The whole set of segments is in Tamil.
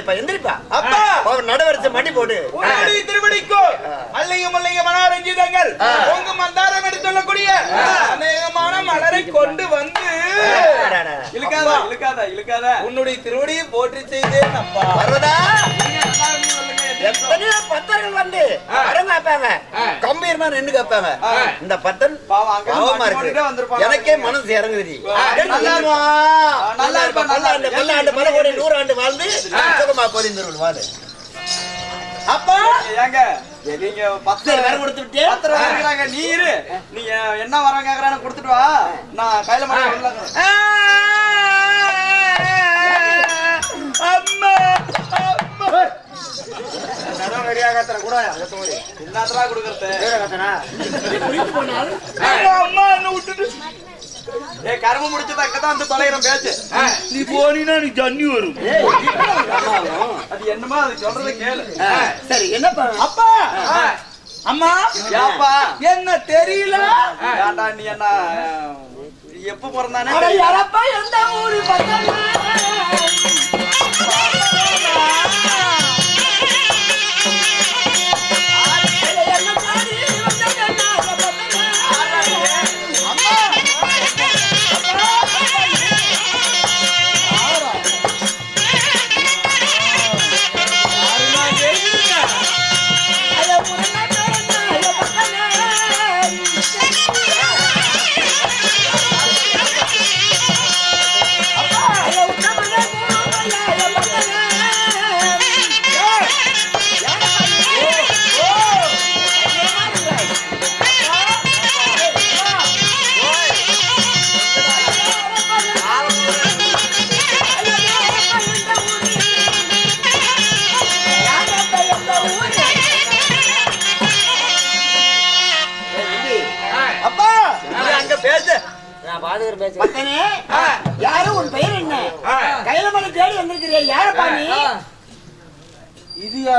வாழ்வாயப்பா எந்திரிப்பா. அப்பா நடவரிசை மணி போடு. திருவடிக்கோ. மனோரஞ்சிதங்கள் உங்க மந்தாரம் எடுத்து சொல்லக்கூடிய அநேகமான மலரை கொண்டு வந்து. இழுக்காத இழுக்காத இழுக்காத. உன்னுடைய திருவடியை போற்றி செய்தேன் அப்பா. பார்வதா எத்தனையோ பத்தர்கள் வந்து வரம் காப்பாங்க. கம்பீரமா நின்னு காப்பாங்க. இந்த பத்தன் பாவம், இருக்கு. எனக்கே மனசு இறங்குது நல்லா இருப்பா. நல்லா இருப்பா நல்லா ஆண்டு பல ஆண்டு பல கோடி நூறு ஆண்டு வாழ்ந்து சுகமா பொதிந்தருள் வாடு அப்பா! ஏங்க நீங்க பத்து சரி, வேற கொடுத்து விட்டியா? பத்து இருக்கிறாங்க நீ இரு. நீங்க என்ன வரம் கேக்குறான்னு கொடுத்துட்டு வா. நான் கையில மாட்டி அம்மா அம்மா. என்னத்தரா கொடுக்கறது. அம்மா என்ன விட்டுட்டு. ஏ கரும முடிச்சது அங்கதான் வந்து தொலைகிறோம் பேச்சு. நீ போனீனா நீ ஜன்னி வரும். அது என்னமா அது சொல்றத கேளு. சரி என்னப்பா? அப்பா! அம்மா? ஏப்பா என்ன தெரியல? ஏண்டா நீ என்ன எப்ப பிறந்தானே. யாரப்பா எந்த ஊரு அப்பா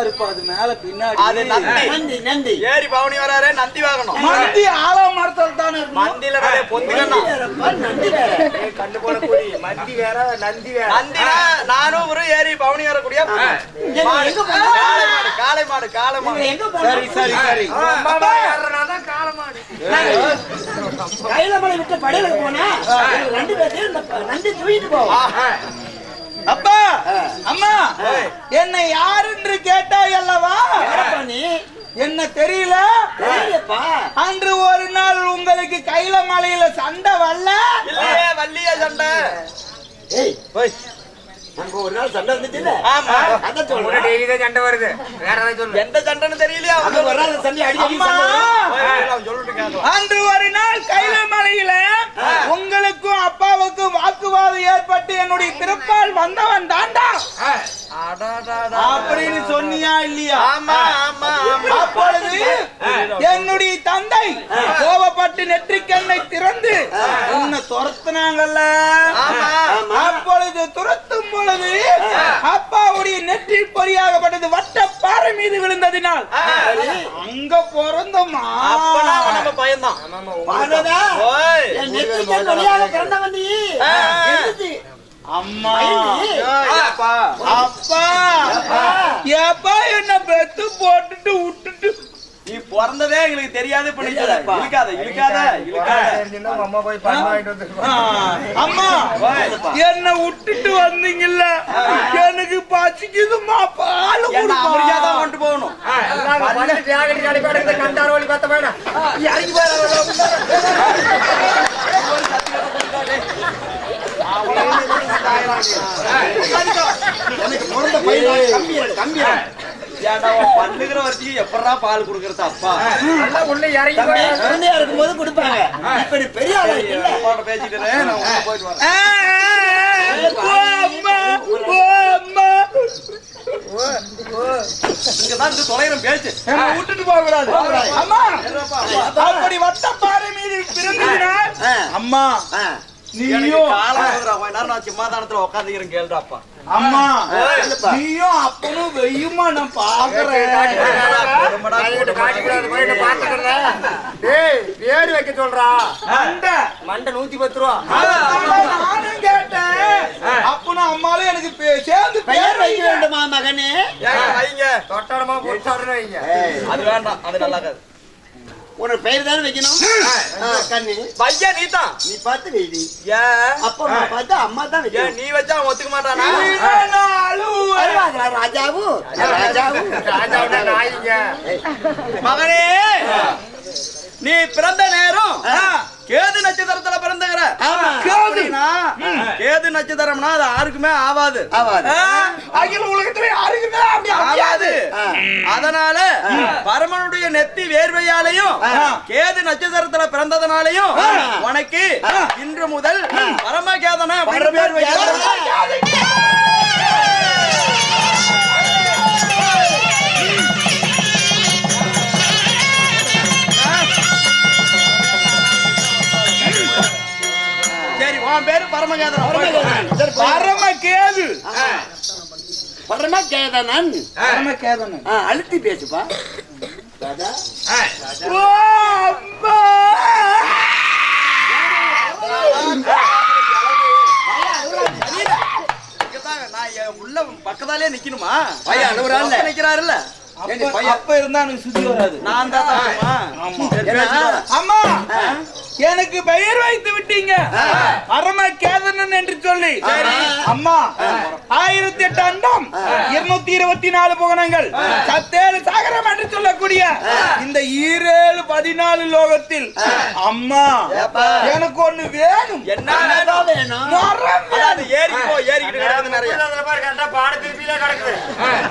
அது மேல பின்னாடி அது நந்தி. நந்தி ஏறி பவனி வராரு நந்தி மந்தி ஆலம் மரத்தில் தானே மந்தில வேற பொந்திக்கணும் நந்தி வேறப்பா, நந்தி வேற. நந்தினா நானும் ஒரு ஏறி பவனி வரக்கூடிய எங்க- மாடு. எங்க போன? காளை மாடு காளை மாடு காளை மாடு. எங்க போனாங்க? கைலமலை விட்டு படையில போனா? ரெண்டு பேர்த்தையும் இந்த ப- நந்தி தூக்கிட்டு போவோம். அப்பா! அம்மா! என்னை யார் என்று கேட்டாய் அல்லவா? நீ? என்ன தெரியல? அன்று ஒரு நாள் உங்களுக்கு கைல மலையில சண்டை வரல? இல்லையே வள்ளிய சண்டை. ஏய் போய். ஒரு நாள் சண்டை வந்துச்சுல்ல? ஆமா. அதான் சொல்றேன். எந்த சண்டைன்னு தெரியலையா? அங்க நாள் சண்டை சண்டை சொல்லிட்டு கேட்கலாம் அன்று ஒரு நாள் கைல மலையில உங்களுக்கும் அப்பாவுக்கும் வாக்குவாதம் ஏற்பட்டு என்னுடைய திருப்பால் வந்தவன் தாண்டா. அப்படின்னு சொன்னியா இல்லையா? ஆமா ஆமா ஆமா. அப்பொழுது என்னுடைய தந்தை கோபப்பட்டு நெற்றிக்கண்ணை திறந்து உன்னை துரத்துனாங்கல்ல. ஆமா. அப்பொழுது பொழுது அப்பாவுடைய நெற்றி பொறியாகப்பட்டது வட்டப்பாறை மீது விழுந்ததினால் அங்க நெற்றிக்கு துணையாக பிறந்தவன் நீ. அம்மா. அப்பா. ஏப்பா என்ன பெத்து போட்டுட்டு விட்டுட்டு நீ பிறந்ததே எங்களுக்கு தெரியாது இப்ப நீ சொல்ல. இழுக்காத இழுக்காத இழுக்காத. ஆ, அம்மா என்ன விட்டுட்டு வந்தீங்கல்ல? எனக்கு பசிக்குதுமா பால் என்ன கொடுப்பா. அமெரிக்கா கொண்டு போகணும். எனக்கு பிறந்த பையன் கம்பீரன், கம்பீரன். ஏன்டா பண்ணுகிற வரைக்கும் எப்படா பால் குடுக்கறது அப்பா? குழந்தையா இருக்கும்போது கொடுப்பாங்க. இப்ப நீ பெரிய ஆளா பேசிட்டு நான் போயிட்டு வரேன். தொலைகிறோம் பேச்சு. விட்டுட்டு போக கூடாது? அப்படி வட்டப்பாறை மீது பிறந்ததினால் ஆ. அம்மா நீயும் நான் சிம்மாதானத்துல உட்காந்துக்கிறேன் கேளுடாப்பா. அம்மா. நீயும் அப்பனும் வெய்யுமா? நான் பாக்குறேன். பேர் வைக்க சொல்றா. மண்டை. மண்டை நூத்தி பத்து ரூபா. நானும் கேட்டேன். அப்பனும் அம்மாலும் எனக்கு சேர்ந்து வைக்க வேண்டுமா மகனே? வைங்க. தொட்டாடமா போட்டாடுன்னு வைங்க. அது வேண்டாம் அது நல்லா உனக்கு பெயர் தானே வைக்கணும்? கண்ணு. பையா நீதான். நீ பார்த்து வைடி. அப்பா அம்மா பார்த்து அம்மா தான் ஏன் வைக்கணும். நீ வச்சா அவன் ஒத்துக்க மாட்டானா? ராஜாவு? ராஜாவு. ராஜாவுனா நாயிங்க. மகனே நீ பிறந்த நேரம் கேது நட்சத்திரத்துல பிறந்தகிற ஆமா. அப்படின்னா, கேது நட்சத்திரம்னா அது யாருக்குமே ஆவாது. அகில உலகத்துல யாருக்குமே அப்படி ஆவாது. அதனால பரமனுடைய நெத்தி வேர்வையாலையும். கேது நட்சத்திரத்துல பிறந்ததனாலையும். உனக்கு இன்று முதல் பரமகேதன அப்படின்னு பேர் வைக்கிறாங்க. உன் பேரு பரமகேதனம் பரமகேதனன். சரி, பா- பரம கேது பரமகேதனன். பரம கேதனன் ஆ, அழுத்தி பேசுப்பா. ராஜா. ஓ அப்பா. உள்ள பக்கத்தாலே நிக்கணுமா? பையன். பக்கம் நிக்கிறாருல்ல. அப்ப- இருந்தா எனக்கு சுத்தி வராது. நான் தான். அம்மா. எனக்கு பெயர் வைத்து விட்டீங்க. பரம கேதனன் என்று சொல்லி. அம்மா ஆயிரத்தி எட்டு அண்டம் இருநூத்தி இருபத்தி நாலு புகனங்கள் சத்தேழு சாகரம் என்று சொல்லக்கூடிய இந்த ஈரேழு பதினாலு லோகத்தில் அம்மா. எனக்கு ஒண்ணு வேணும். என்ன வேணும்? வேணும் மரம் அதாவது ஏறிக்கு போ நிறைய. பாட திருப்பியில கிடக்குது.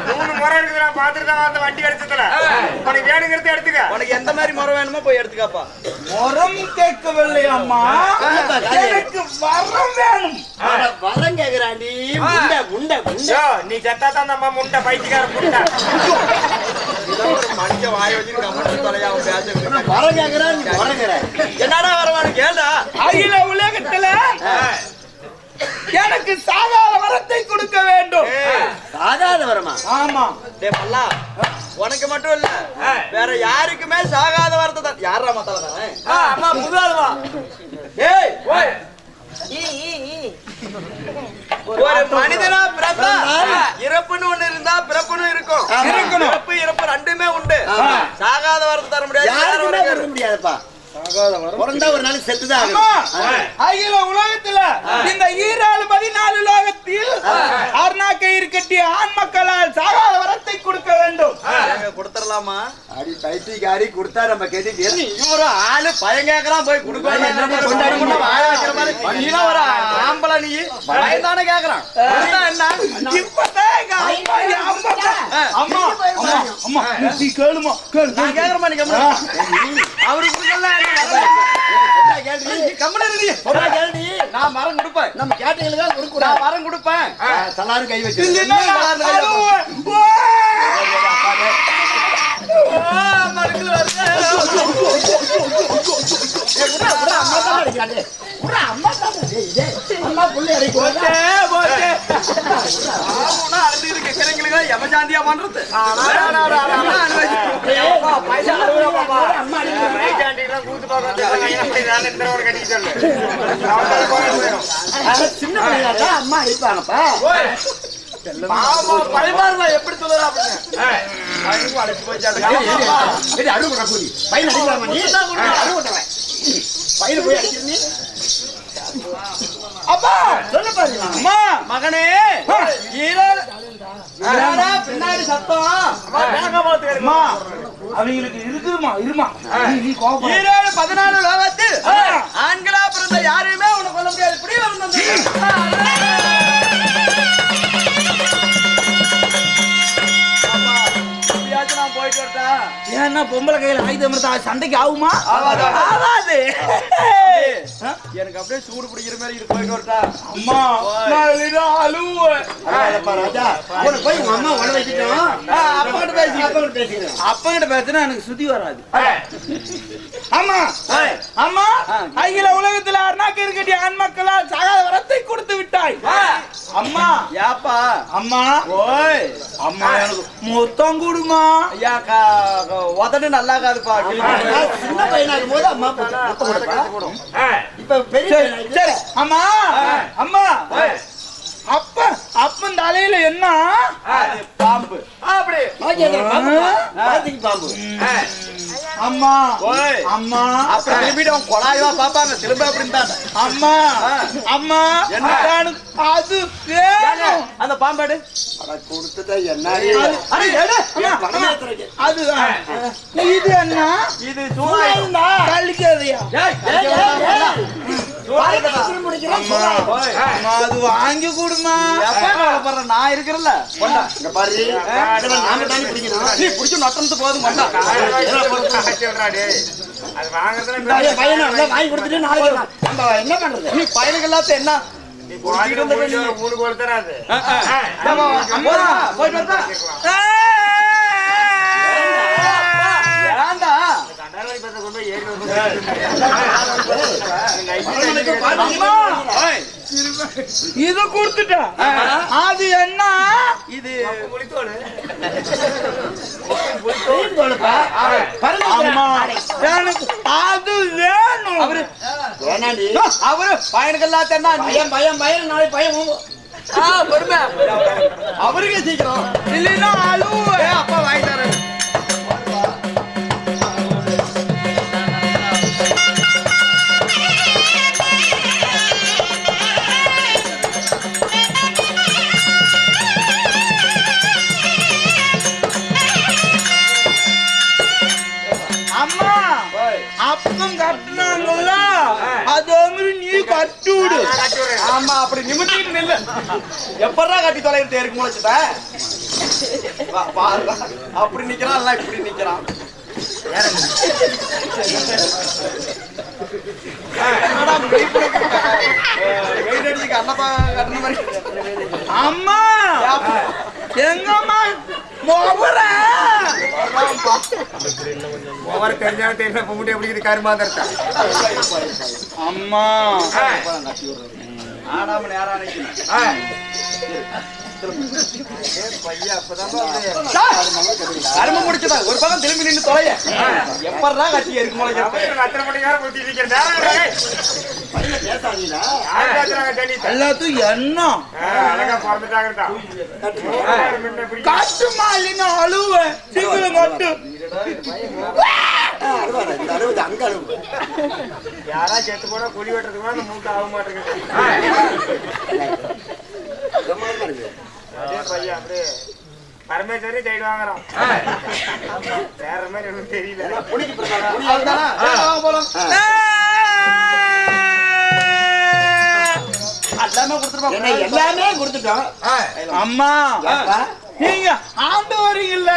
மூணு முறை இருக்குது நான் தான் அந்த வண்டி எடுத்ததுல உனக்கு வேணுங்கிறது எடுத்துக்க. உனக்கு எந்த மாதிரி முறை வேணுமோ போய் எடுத்துக்காப்பா. மரம் கேட்கவில்லை அம்மா? எனக்கு வரம் வேணும். அட, வரம் கேக்குறாண்டி. முண்டை நீ செத்தா தான் நம்ம பைத்தியக்கார என்னடா வரவானு கேளுடா அகில உலகத்துல எனக்கு சாகாத வரத்தை கொடுக்க வேண்டும். சாகாத வரமா? ஆமா. டேய் மல்லா உனக்கு மட்டும் இல்ல. வேற யாருக்குமே சாகாத வரத்தை தான் யாரா மத்தவன்? அம்மா புதாதுவா ஏய் ஓய் ஒரு மனிதனா பிறந்தா இறப்புன்னு ஒண்ணு இருந்தா பிறப்புன்னு இருக்கும். இறப்பு இறப்பு ரெண்டுமே உண்டு. சாகாத வரத்தை தர முடியாது யாரும் முடியாதுப்பா. பிறந்தா ஒரு நாளைக்கு செத்துதான். அகில உலகத்துல இந்த ஈராறு பதினாலு லோகத்தில் அருணாக்கயிறு கட்டிய ஆண் மக்களால் சாகாத வரத்தை கொடுக்க வேண்டும். கொடுத்துடலாமா அடி பைத்தியக்காரி கொடுத்தா நம்ம கெட்டிட்டு இவரு ஆளு பையன் கேக்குறான் போய் மாதிரி நீலாம் ஒரு ஆம்பளை நீ. பையன் தானே கேக்குறான் என்ன? இப்பதான் அம்மா அம்மா கேளுமா கேளு நான் கேக்குறேன் நீ கம்முனு இரு. அவரு கொடுக்கல என்ன கேள்வி கம்முனு இரு நீ. சொன்னா கேள்வி நான் மரம் கொடுப்பேன். நம்ம கேட்டீங்களுக்கா நான் கொடுக்கூடாது மரம் கொடுப்பேன். சலாரும் கை வச்சு. மரத்துல பண்றது சின்ன அம்மா அடிப்பாங்கப்பா எப்படி அப்பா! சொல்ல பாருங்க அம்மா! மகனே பின்னாடி சத்தம். அம்மா அவங்களுக்கு இருக்குதுமா இருமா. நீ நீ கோபம் ஈரேழு பதினாலு லோகத்தில் ஆண்களா பிறந்த யாரையுமே உனக்கு கொல்ல முடியாது. இப்படி வந்து நான் போயிட்டு வரட்டா? ஏன்னா பொம்பளை கையில ஆயுதம் இருந்தா சண்டைக்கு ஆகுமா? ஆகாது. எனக்கு அப்படியே சூடு பிடிக்கிற மாதிரி இது போயிட்டு வரட்டா. அம்மா நான் அழுவேன். ராஜா. போய் உங்க அம்மா அப்பா கிட்ட பேசி அப்பா கிட்ட பேசிக்கிறேன். அப்பா கிட்ட பேசினா எனக்கு சுத்தி வராது. அம்மா. அம்மா அகில உலகத்துல அருணாக்கு இருக்க அடிக்கடி ஆண் மக்களால் சகல வரத்தை கொடுத்து விட்டாய். அம்மா. ஏப்பா அம்மா. ஓய். அம்மா மொத்தம் கொடுமா. ஐயா கா க- உதடு நல்லா காதுப்பா நான் சின்ன பையனா இருக்கும்போது அம்மா. இப்ப பெரிய சரி அம்மா. அம்மா. அப்ப அப்பன் தலையில என்ன? பாம்பு. அப்படி பாம்பு. அம்மா ஓய். அம்மா. அப்புறம் திரும்பிட்டு அவன் கொலாயுவா பாப்பாங்க திரும்ப அப்படின்னு தான் அம்மா அம்மா என்ன? அது அந்த பாம்பாடு அட கொடுத்துட்டா என்னடி? அது அட எடு அம்மா, பணமே அம்மா, ஏத்துறக்கு. அது இது என்ன? இது சும்மா சூடாய் அது வாங்கி கொடுமா நான் இங்க பாரு. புடிச்சு நட்டனது போதும் என்ன பண்றது நீ பையனுக்கு எல்லாத்தையும் என்ன மூணு கோல் தராது போயிட்டு பசங்க கொண்டு போய் ஏறி இது கொடுத்துட்டா? அது என்ன? இது அது வேணும். அவரு. அவரு பையனுக்கு எல்லாத்தையும் என்ன? பையன் பையன் பையன் நாளைக்கு பையன் அவருக்கு சீக்கிரம். இல்லைன்னா அழுவ அப்பா வாங்கி மாதிரி நீ கட்டி விடு ஆமா அப்படி நிமிட்டிட்டு நில்லு. எப்படா கட்டி தொலைகிறது தேருக்கு முளைச்சுட்ட வா, பாரு, வா. அப்படி நிக்கிறான் இல்ல இப்படி நிக்கிறான். அண்ணப்பா மாதிரி. அம்மா! எங்கம்மா? ஒவ்வொரு தெரிஞ்சாலும் தெரியல பொம்முட்டி எப்படி இது கருமாந்திரத்தா அம்மா. ஆடாம முடிச்சதா. ஒரு பக்கம் திரும்பி நின்று தொலைய. எப்படா கட்டி எருக்கு முளைக்கிறது அத்தனை மணி நேரம் என்ன அழகா பிறந்துட்டாங்கடா. கட்டுமா இல்லைன்னா அழுவ சீக்கிரம் அழுவு. யாரா செத்து போனா குழி வெட்டுறதுக்கு கூட அந்த மூட்டை ஆக மாட்டேங்குது. பையன் அப்படியே பரமேஸ்வரி சைடு வாங்குறோம் வேற மாதிரி ஒன்றும் தெரியல புடிக்கு பிரமாதம். புடி. அவ்வளவுதானா? சரி, வாங்க போலாம் எல்லாமே கொடுத்துருப்பா என்ன எல்லாமே கொடுத்துட்டோம். அம்மா? நீங்க ஆண்டு வரீங்கல்ல?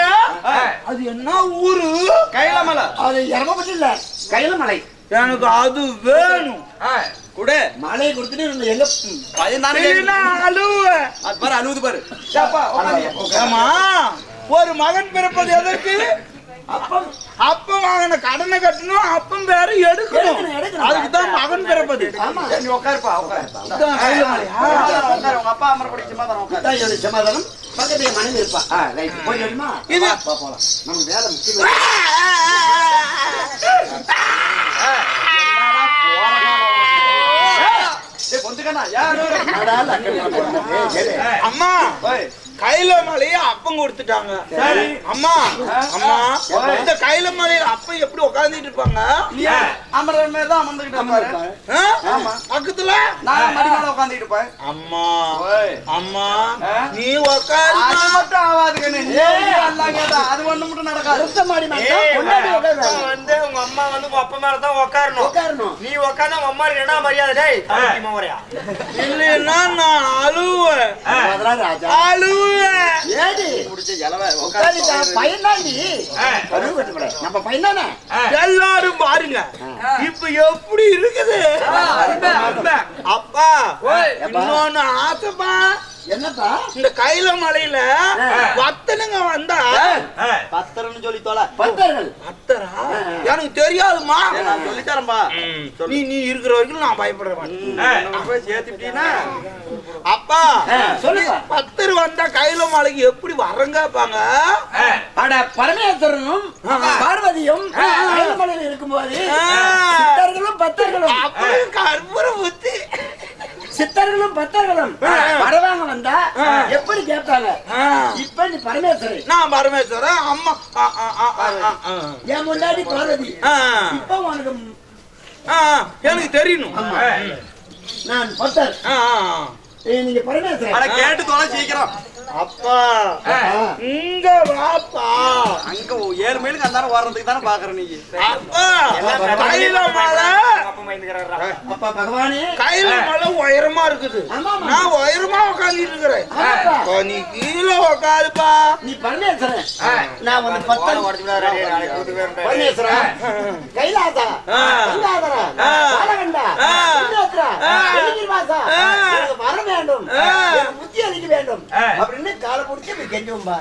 அது என்ன ஊரு? கையில மேல. அது எரமப்பட்டு இல்ல கையில மலை. எனக்கு அது வேணும். குடு மலையை கொடுத்துட்டு எங்க பாரு அழுவுது பாரு. ஒரு மகன் பிறப்பது எதற்கு? அப்பம் அப்ப வாங்கின கடனை கட்டணும் அப்பம் வேற எடுக்கணும். அதுக்கு தான் மகன் பிறப்பது ஆமா சரி, நீ உட்காருப்பா உட்காரு உங்க அப்பா அமர சமாதானம் பக்கத்துல மனைவி இருப்பா ரைட். போய் சொல்லுமா இது போலாம் நமக்கு வேலை முக்கியம். அம்மா கையில மலைய அப்பம் கொடுத்துட்டாங்க. சரி. அம்மா அம்மா இந்த கையில மலையில அப்பம் எப்படி உட்கார்ந்துட்டு இருப்பாங்க? நீ அமர்ற மாதிரி தான் அமர்ந்துகிட்டு. பக்கத்துல? நான் மடி மேல உட்காந்துக்கிட்டு இருப்பேன். அம்மா ஓய். அம்மா? நீ உட்காரு அது மட்டும் கேட்டா, அது ஒண்ணு மட்டும் நடக்காது. அடுத்த மாடி மேல அப்பா. வந்து உங்க அம்மா வந்து உங்க அப்பா மேல தான் உட்காரணும் உட்காரணும் நீ உட்கார்ந்தா உங்க அம்மா என்ன மரியாதை? டேய் இல்லைன்னா நான் அழுவேன். அழுவேன் ஏடி? இலவ, நம்ம எல்லாரும் பாருங்க இப்ப எப்படி இருக்குது? அப்பா இன்னொன்னு ஆசைப்பா. என்னப்பா? இந்த கையில மலையில வத்தனுங்க வந்தா. பத்திரன்னு சொல்லி தோல. அத்தரா எனக்கு தெரியாதுமா நான் சொல்லி தரேன்பா நீ நீ இருக்கிற வரைக்கும் நான் பயப்பட மாட்டேன் நம்ம போய் சேர்த்துட்டீங்கன்னா அப்பா சொல்லுப்பா. பத்தர் வந்தா கையில மலைக்கு எப்படி வரங்காப்பாங்க அட பரமேஸ்வரனும் பார்வதியும் கைலமலையில் இருக்கும்போது. சித்தர்களும் பக்தர்களும். அப்படியே கற்பூர புத்தி சித்தர்களும் பக்தர்களும் வரவாங்க வந்தா எப்படி கேட்பாங்க. இப்ப நீ பரமேஸ்வரன் நான் பரமேஸ்வரன் அம்மா ஆ, ஆ, ஆ, ஆ, ஆ, ஆ. என் முன்னாடி பார்வதி. ஆ, இப்ப உனக்கு ஆ, எனக்கு தெரியணும் நான் பக்தர். ஆ, ஆ. ஏய், நீங்க பரமேஸ்வரன் கேட்டு தொலை சீக்கிரம். அப்பா. இங்க வாப்பா. அங்க ஏழு மைலுக்கு அந்த ஓடுறதுக்கு தானே பாக்குற நீ. அப்பா. கையில மலை அப்பா பகவானே. கையில மலை உயரமா இருக்குது. நான் உயரமா உட்காந்துட்டு இருக்கிறேன். நீ கீழே உட்காருப்பா நீ பரமேஸ்வரன். நான் வந்து பக்தன் பரமேஸ்வரன். கைலாசா. பாலகண்டா. வர வேண்டும். புத்தி அளிக்க வேண்டும். அப்படின்னு காலை பிடிச்சி போய் கெஞ்சும்பா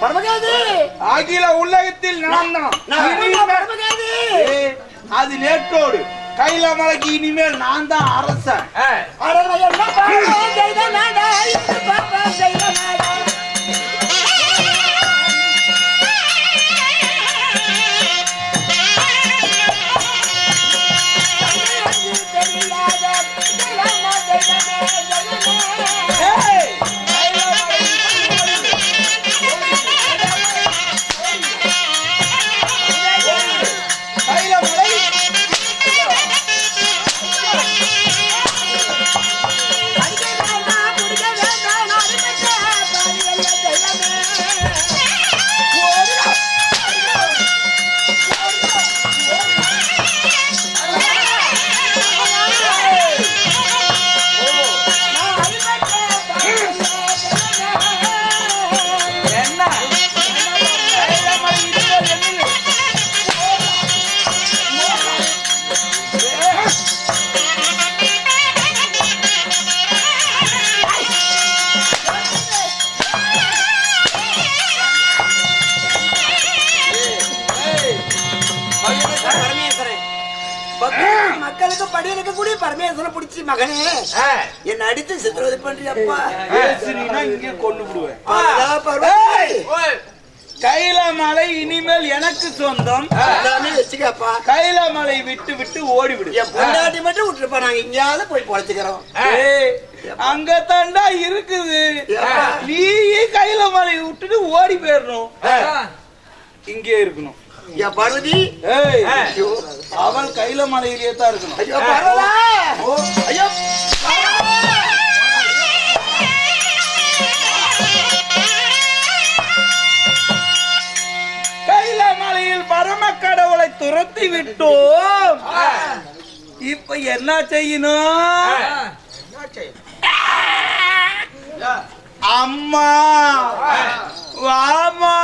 பரமகாதி அகில உலகத்தில் நான் தான். அது நேற்றோடு. கையில மலைக்கு இனிமேல் நான் தான் அரசன். அடடா, என்ன அடித்து சித்திரவதை பண்றியப்பா? பேசுனீன்னா இங்கே கொண்டு விடுவேன். அதான் பார்வதி. கையில மலை இனிமேல் எனக்கு சொந்தம். வச்சுக்கப்பா. கையில மலை விட்டு விட்டு ஓடி விடு. என் பொண்டாட்டி மட்டும் விட்டுருப்பா நாங்க எங்கேயாவது போய் பொழைச்சுக்கிறோம். அங்க தாண்டா இருக்குது? நீ கையில மலை விட்டுட்டு ஓடி போயிடணும். இங்கே இருக்கணும். என் அவள் கையில மலையிலேயே தான் இருக்கணும். ஐயோ பரவலா ஐயோ. கையில மலையில் பரம கடவுளை துரத்தி விட்டோம். இப்ப என்ன செய்யணும்? அம்மா வாமா.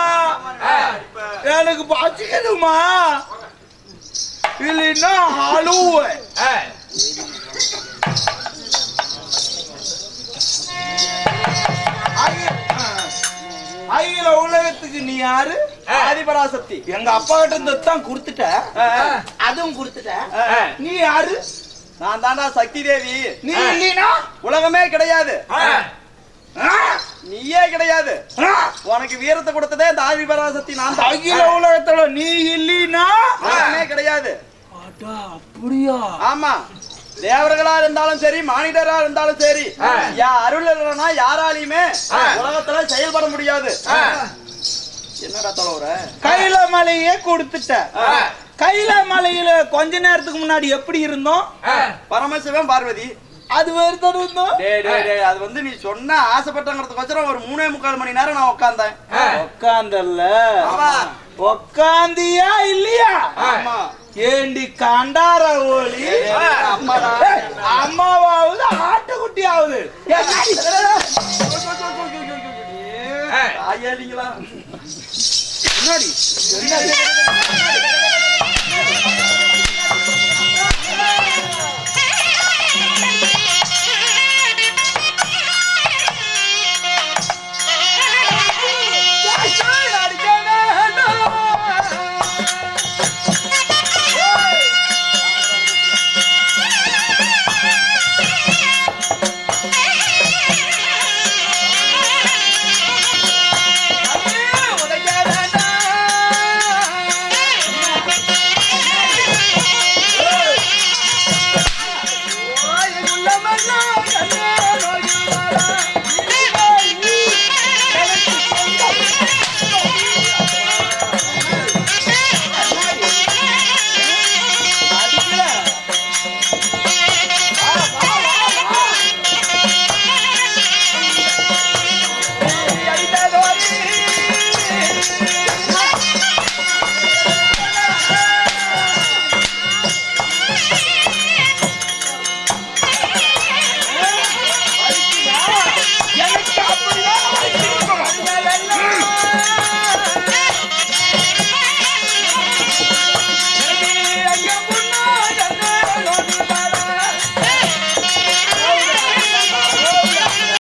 எனக்கு பசிக்குதுமா இல்லைன்னா அழுவேன். அகில- உலகத்துக்கு நீ யாரு? ஆதிபராசக்தி. எங்க அப்பா கிட்ட இருந்து தான் கொடுத்துட்ட அதுவும் கொடுத்துட்ட. நீ யாரு? நான் தாண்டா சக்தி தேவி. நீ இல்லைனா உலகமே கிடையாது? நீயே கிடையாது? உனக்கு வீரத்தை கொடுத்ததே இந்த ஆதிபராசக்தி நான் தான். அகில உலகத்துல நீ இல்லைனா கிடையாது. அப்படியா? ஆமா. தேவர்களா இருந்தாலும் சரி மானிடரா இருந்தாலும் சரி யா அருள் இல்லைன்னா யாராலையுமே உலகத்துல செயல்பட முடியாது. என்னடா தலைவர கையில மலையே கொடுத்துட்ட. கையில மலையில கொஞ்ச நேரத்துக்கு முன்னாடி எப்படி இருந்தோம்? பரமசிவன் பார்வதி. அது இருந்தோம் டேய் டேய் டேய் அது வந்து நீ சொன்ன ஆசைப்பட்டங்கிறதுக்கோசரம் ஒரு மூணே முக்கால் மணி நேரம் நான் உட்கார்ந்தேன் உக்காந்தல்ல ஆமா உக்காந்தியா இல்லையா ஆமா ஏண்டி கண்டார ஓலி அம்மாவாவது ஆட்டுக்குட்டியாவது என்னடி? ஐயா நீங்களா என்னடி? என்னடி?